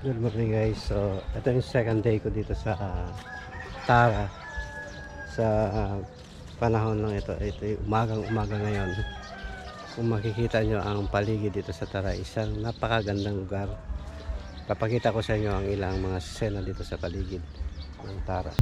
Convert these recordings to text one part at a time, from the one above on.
Good morning guys. So, ito yung second day ko dito sa ah, Tara. Sa ah, panahon ng ito. Ito yung umagang umaga ngayon. Kung makikita nyo ang paligid dito sa Tara, isang napakagandang lugar. Papakita ko sa inyo ang ilang mga sena dito sa paligid ng Tara.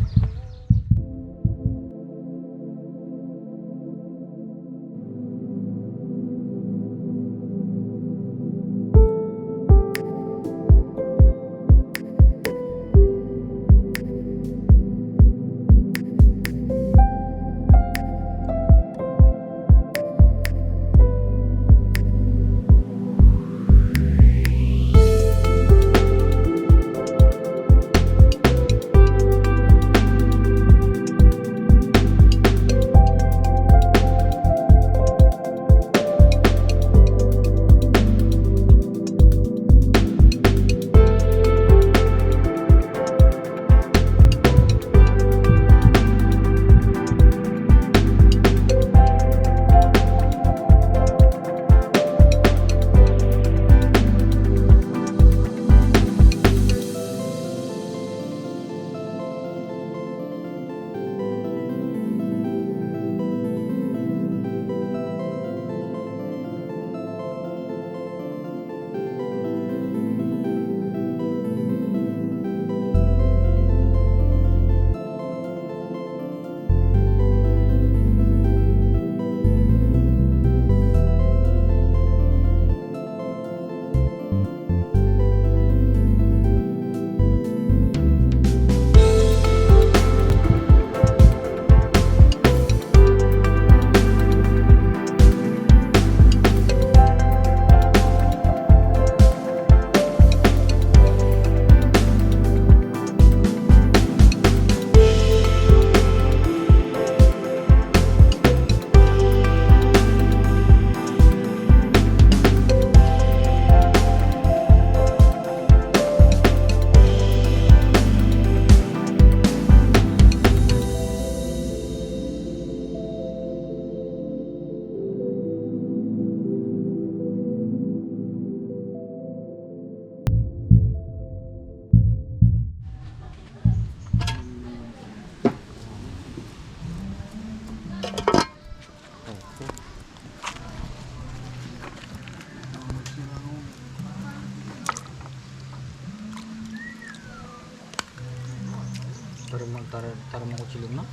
Tarong mo kutsilong na.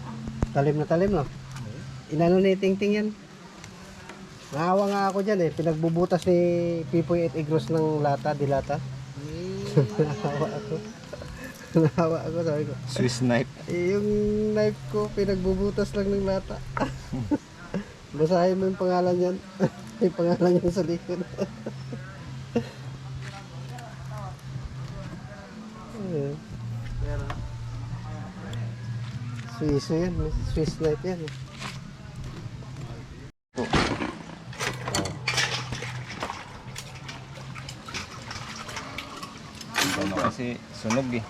Talim na talim, no? Inano ni Tingting yan? Naawa nga ako dyan eh. Pinagbubutas ni Pipoy at Igros ng lata, dilata. Naawa ako. Naawa ako, sabi ko. Swiss knife. Eh, yung knife ko, pinagbubutas lang ng lata. Basahin mo yung pangalan yan. May pangalan yan sa likod. Swiss yan. Swiss knife yan. eh. Ano kasi sunog eh.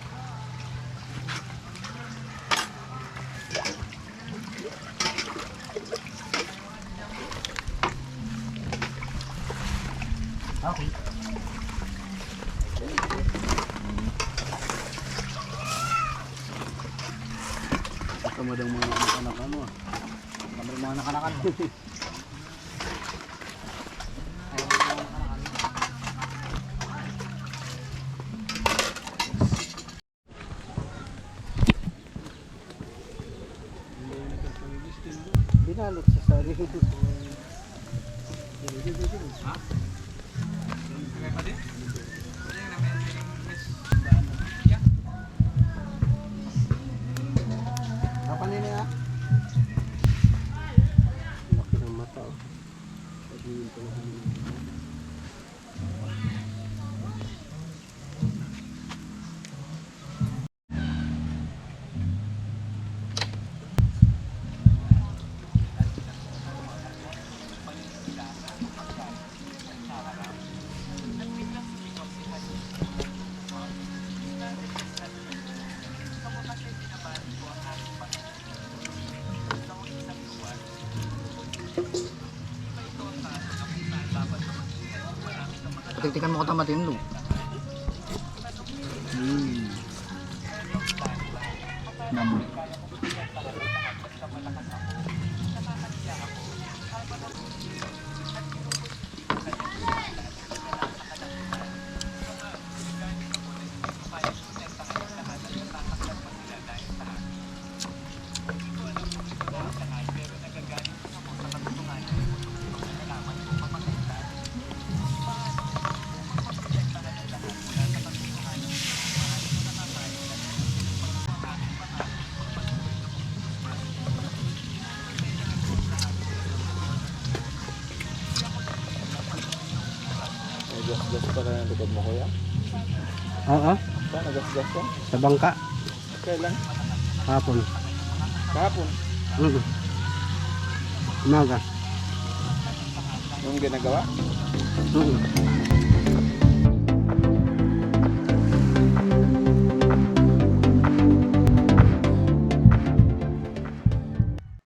Kamadang mga anak ano ah. Kami mga nakanakan. Binalot sa sarili. Tiktikan mo ko tamatin lo. Hmm. Likod mo kuya? Oo, Saan nagasgas ka? sa bangka. Kailan? Hapon. Kahapon. Mm. Umaga. Yung ginagawa? Mm.